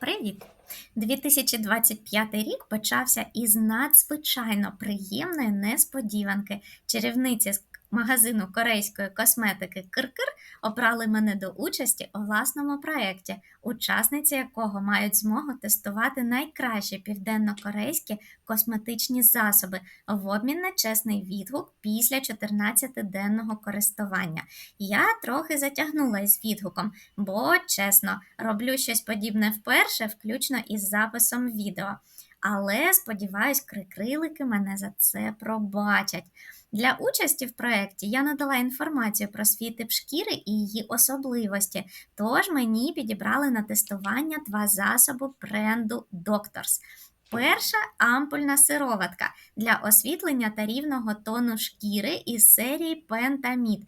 Привіт! 2025 рік почався із надзвичайно приємної несподіванки. Чарівниці магазину корейської косметики Киркир обрали мене до участі у власному проєкті, учасниці якого мають змогу тестувати найкращі південно-корейські косметичні засоби в обмін на чесний відгук після 14-денного користування. Я трохи затягнула із відгуком, бо чесно, роблю щось подібне вперше, включно із записом відео. Але сподіваюсь, крикрилики мене за це пробачать. Для участі в проєкті я надала інформацію про свій тип шкіри і її особливості, тож мені підібрали на тестування два засоби бренду Doctors. Перша ампульна сироватка для освітлення та рівного тону шкіри із серії Пентамід.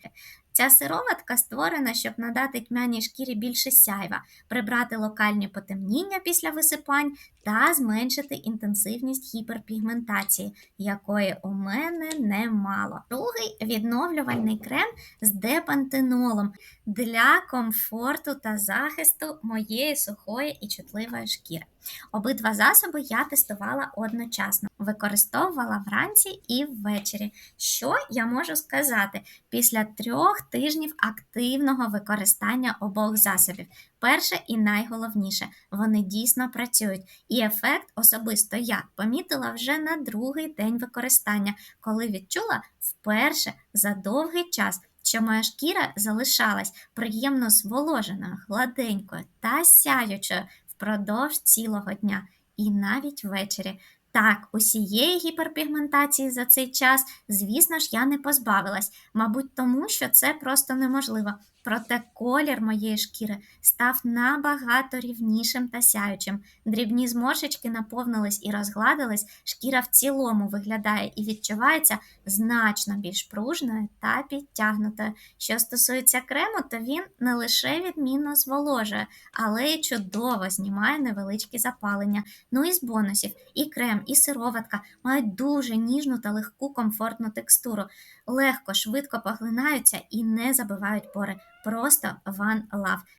Ця сироватка створена, щоб надати тьмяній шкірі більше сяйва, прибрати локальні потемніння після висипань та зменшити інтенсивність гіперпігментації, якої у мене немало. Другий відновлювальний крем з депантенолом для комфорту та захисту моєї сухої і чутливої шкіри. Обидва засоби я тестувала одночасно, використовувала вранці і ввечері. Що я можу сказати після трьох тижнів активного використання обох засобів? Перше і найголовніше, вони дійсно працюють, і ефект особисто я помітила вже на другий день використання, коли відчула вперше за довгий час. Що моя шкіра залишалась приємно зволоженою, гладенькою та сяючою впродовж цілого дня і навіть ввечері. Так, усієї гіперпігментації за цей час, звісно ж, я не позбавилась, мабуть, тому що це просто неможливо. Проте колір моєї шкіри став набагато рівнішим та сяючим. Дрібні зморшечки наповнились і розгладились, шкіра в цілому виглядає і відчувається значно більш пружною та підтягнутою. Що стосується крему, то він не лише відмінно зволожує, але й чудово знімає невеличкі запалення. Ну і з бонусів, і крем, і сироватка мають дуже ніжну та легку комфортну текстуру, легко, швидко поглинаються і не забивають пори. Просто ван love.